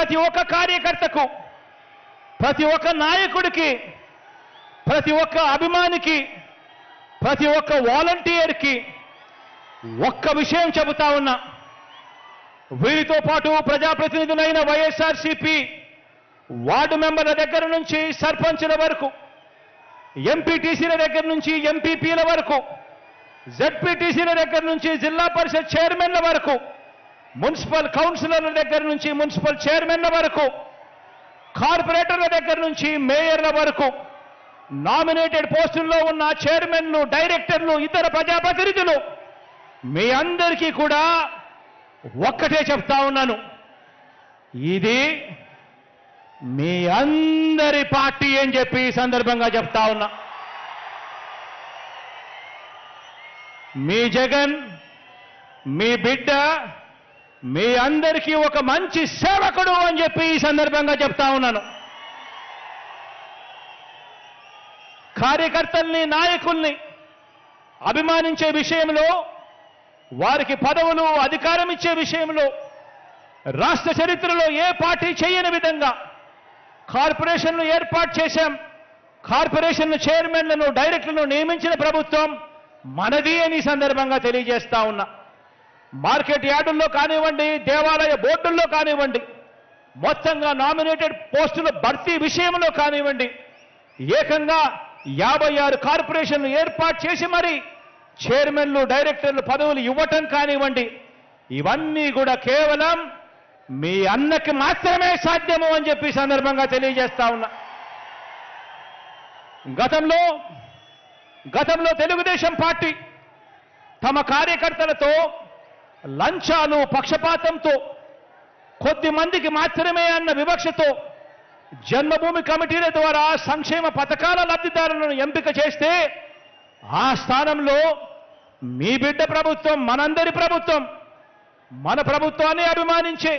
ప్రతి ఒక్క కార్యకర్తకు ప్రతి ఒక్క నాయకుడికి ప్రతి ఒక్క అభిమానికి ప్రతి ఒక్క వాలంటీర్కి ఒక్క విషయం చెబుతా ఉన్నా. వీరితో పాటు ప్రజాప్రతినిధులైన వైఎస్ఆర్సీపీ వార్డు మెంబర్ల దగ్గర నుంచి సర్పంచుల వరకు ఎంపీటీసీల దగ్గర నుంచి ఎంపీపీల వరకు జెడ్పీటీసీల దగ్గర నుంచి జిల్లా పరిషత్ చైర్మన్ల వరకు మున్సిపల్ కౌన్సిలర్ల దగ్గర నుంచి మున్సిపల్ చైర్మన్ల వరకు కార్పొరేటర్ల దగ్గర నుంచి మేయర్ల వరకు నామినేటెడ్ పోస్టుల్లో ఉన్న చైర్మన్లు డైరెక్టర్లు ఇతర ప్రజాప్రతినిధులు మీ అందరికీ కూడా ఒక్కటే చెప్తా ఉన్నాను. ఇది మీ అందరి పార్టీ అని చెప్పి ఈ సందర్భంగా చెప్తా ఉన్నా. మీ జగన్ మీ బిడ్డ మీ అందరికీ ఒక మంచి సేవకుడు అని చెప్పి ఈ సందర్భంగా చెప్తా ఉన్నాను. కార్యకర్తల్ని నాయకుల్ని అభిమానించే విషయంలో వారికి పదవులు అధికారం ఇచ్చే విషయంలో రాష్ట్ర చరిత్రలో ఏ పార్టీ చేయని విధంగా కార్పొరేషన్లు ఏర్పాటు చేశాం. కార్పొరేషన్ చైర్మన్లను డైరెక్టర్లను నియమించిన ప్రభుత్వం మనది అని సందర్భంగా తెలియజేస్తా ఉన్నా. మార్కెట్ యార్డుల్లో కానివ్వండి దేవాలయ బోర్డుల్లో కానివ్వండి మొత్తంగా నామినేటెడ్ పోస్టుల భర్తీ విషయంలో కానివ్వండి ఏకంగా యాభై ఆరు కార్పొరేషన్లు ఏర్పాటు చేసి మరి చైర్మన్లు డైరెక్టర్లు పదవులు ఇవ్వటం కానివ్వండి ఇవన్నీ కూడా కేవలం మీ అన్నకి మాత్రమే సాధ్యము అని చెప్పి సందర్భంగా తెలియజేస్తా ఉన్నా. గతంలో గతంలో తెలుగుదేశం పార్టీ తమ కార్యకర్తలతో లంచాలు పక్షపాతంతో కొద్ది మందికి మాత్రమే అన్న వివక్షతో జన్మభూమి కమిటీల ద్వారా సంక్షేమ పథకాల లబ్ధిదారులను ఎంపిక చేస్తే ఆ స్థానంలో మీ బిడ్డ ప్రభుత్వం మనందరి ప్రభుత్వం మన ప్రభుత్వాన్ని అభిమానించే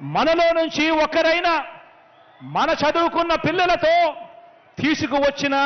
మనలో నుంచి ఒకరైనా మన చదువుకున్న పిల్లలతో తీసుకువచ్చిన